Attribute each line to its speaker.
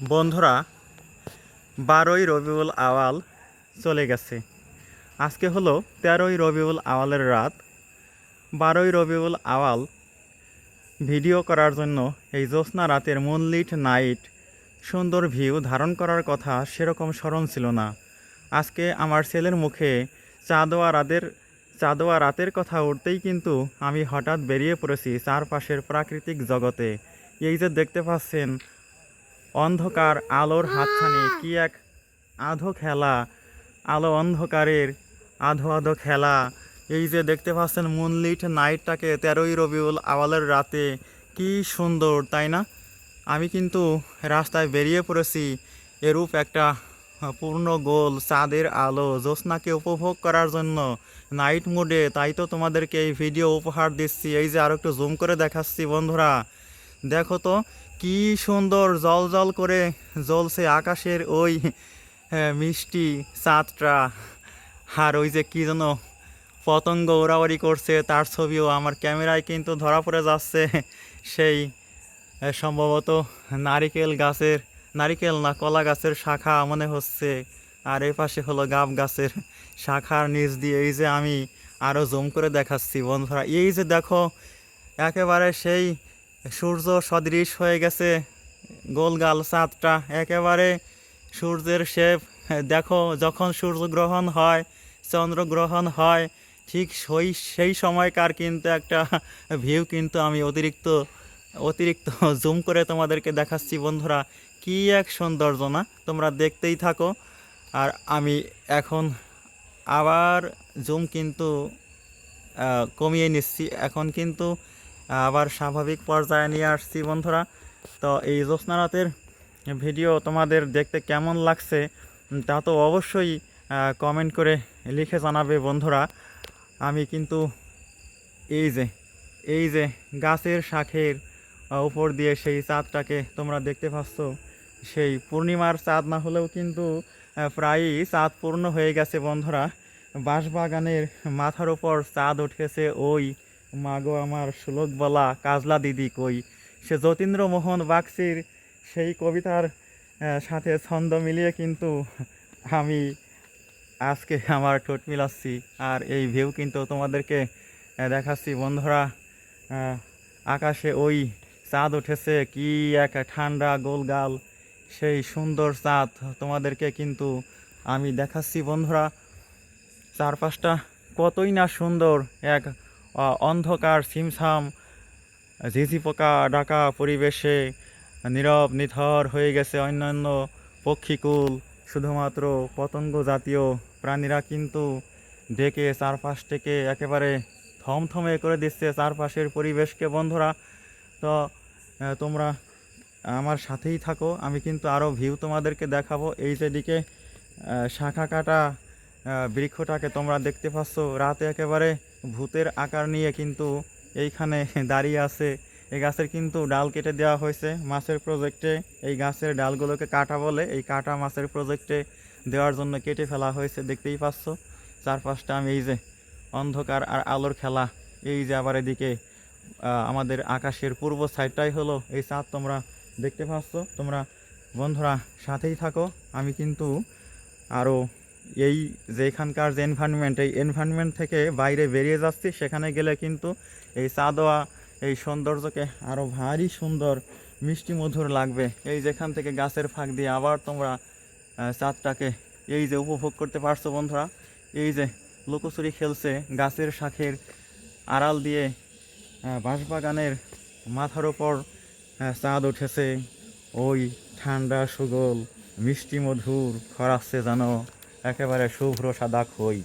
Speaker 1: বন্ধুরা, বারোই রবিউল আওয়াল চলে গেছে। আজকে হলো তেরোই রবিউল আওয়ালের রাত। বারোই রবিউল আওয়াল ভিডিও করার জন্য এই জ্যোৎস্না রাতের মুনলিট নাইট সুন্দর ভিউ ধারণ করার কথা সেরকম স্মরণ ছিল না। আজকে আমার ছেলের মুখে চাঁদোয়া রাতের চাঁদোয়া রাতের কথা উঠতেই কিন্তু আমি হঠাৎ বেরিয়ে পড়েছি চারপাশের প্রাকৃতিক জগতে। এই যে দেখতে পাচ্ছেন অন্ধকার আলোর হাতছানি কি এক আধো খেলা? আলো অন্ধকারের আধো আধো খেলা। এই যে দেখতে পাচ্ছেন মুনলিট নাইটটাকে তেরোই রবিউল আওয়ালের রাতে। কি সুন্দর তাই না? আমি কিন্তু রাস্তায় বেরিয়ে পড়েছি। এরূপ একটা পূর্ণ গোল চাঁদের আলো জ্যোৎস্নাকে উপভোগ করার জন্য। নাইট মোডে তাই তো তোমাদেরকে এই ভিডিও উপহার দিচ্ছি। এই যে আরও একটু জুম করে দেখাচ্ছি বন্ধুরা। দেখো তো, কি সুন্দর জল জল করে জ্বলছে আকাশের ওই মিষ্টি চাঁদটা আর ওই যে কী যেন পতঙ্গ ওড়াওয়াড়ি করছে, তার ছবিও আমার ক্যামেরায় কিন্তু ধরা পড়ে যাচ্ছে। সেই সম্ভবত নারিকেল গাছের, নারিকেল না, কলা গাছের শাখা মনে হচ্ছে। আর এ পাশে হলো গাব গাছের শাখার নিচ দিয়ে এই যে আমি আরও জুম করে দেখাচ্ছি বন্ধুরা। এই যে দেখো, একেবারে সেই সূর্য সদৃশ হয়ে গেছে। গোলগাল চাঁদটা একেবারে সূর্যের শেপ। দেখো, যখন সূর্যগ্রহণ হয় চন্দ্রগ্রহণ হয়, ঠিক সেই সেই সময়কার কিন্তু একটা ভিউ কিন্তু আমি অতিরিক্ত অতিরিক্ত জুম করে তোমাদেরকে দেখাচ্ছি বন্ধুরা। কি এক সৌন্দর্য না? তোমরা দেখতেই থাকো। আর আমি এখন আবার জুম কিন্তু কমিয়ে নিচ্ছি। এখন কিন্তু আবার স্বাভাবিক পর্যায়ে নিয়ে আসছি বন্ধুরা। তো এই রাতের ভিডিও তোমাদের দেখতে কেমন লাগছে, তা তো অবশ্যই কমেন্ট করে লিখে জানাবে বন্ধুরা। আমি কিন্তু এই যে এই যে গাছের শাখের উপর দিয়ে সেই চাঁদটাকে তোমরা দেখতে পাচ্ছ। সেই পূর্ণিমার চাঁদ না হলেও কিন্তু প্রায়ই চাঁদ পূর্ণ হয়ে গেছে বন্ধুরা। বাঁশবাগানের মাথার ওপর চাঁদ উঠেছে ওই মাগো আমার শ্লোক বলা কাজলা দিদি কই? সে যতীন্দ্র মোহন বাগচির সেই কবিতার সাথে ছন্দ মিলিয়ে কিন্তু আমি আজকে আমার ঠোঁট মিলাচ্ছি। আর এই ভিউ কিন্তু তোমাদেরকে দেখাচ্ছি। বন্ধুরা আকাশে ওই চাঁদ উঠেছে, কি এক ঠান্ডা গোলগাল। সেই সুন্দর চাঁদ তোমাদেরকে কিন্তু আমি দেখাচ্ছি। বন্ধুরা, চারপাশটা কতই না সুন্দর এক অন্ধকার, সিমসাম ঝিঝি পোকা ডাকা পরিবেশে নীরব, নিথর হয়ে গেছে অন্যান্য পক্ষীকুল। শুধুমাত্র পতঙ্গ জাতীয় প্রাণীরা কিন্তু ডেকে চারপাশ থেকে একেবারে থমথমে করে দিচ্ছে চারপাশের পরিবেশকে। বন্ধুরা, তো তোমরা আমার সাথেই থাকো। আমি কিন্তু আরও ভিউ তোমাদেরকে দেখাবো। এই যেদিকে শাখা কাটা বৃক্ষটাকে তোমরা দেখতে পাচ্ছ। রাতে একেবারে ভূতের আকার নিয়ে কিন্তু এইখানে দাঁড়িয়ে আছে। এই গাছের কিন্তু ডাল কেটে দেওয়া হয়েছে। মাছের প্রজেক্টে এই গাছের ডালগুলোকে কাটা বলে এই কাটা মাছের প্রজেক্টে দেওয়ার জন্য কেটে ফেলা হয়েছে। দেখতেই পাচ্ছ, চারপাশটা আমি এই যে অন্ধকার আর আলোর খেলা। এই যে আবার এদিকে আমাদের আকাশের পূর্ব সাইডটাই হলো এই চাঁদ। তোমরা দেখতে পাচ্ছ, তোমরা বন্ধুরা সাথেই থাকো। আমি কিন্তু আরও এই যে এখানকার যে এনভায়রনমেন্ট এই এনভায়রনমেন্ট থেকে বাইরে বেরিয়ে যাচ্ছি, সেখানে গেলে কিন্তু এই চা দেওয়া এই সৌন্দর্যকে আরও ভারী সুন্দর মিষ্টি মধুর লাগবে। এই যেখান থেকে গাছের ফাঁক দিয়ে আবার তোমরা চাঁদটাকে এই যে উপভোগ করতে পারছ বন্ধুরা, এই যে লুকোচুরি খেলছে গাছের শাখের আড়াল দিয়ে বাঁশবাগানের মাথার ওপর চাঁদ উঠেছে। ওই ঠান্ডা সুগল মিষ্টি মধুর খরাচ্ছে যেন। একেবারে শুভ্র সাদা খই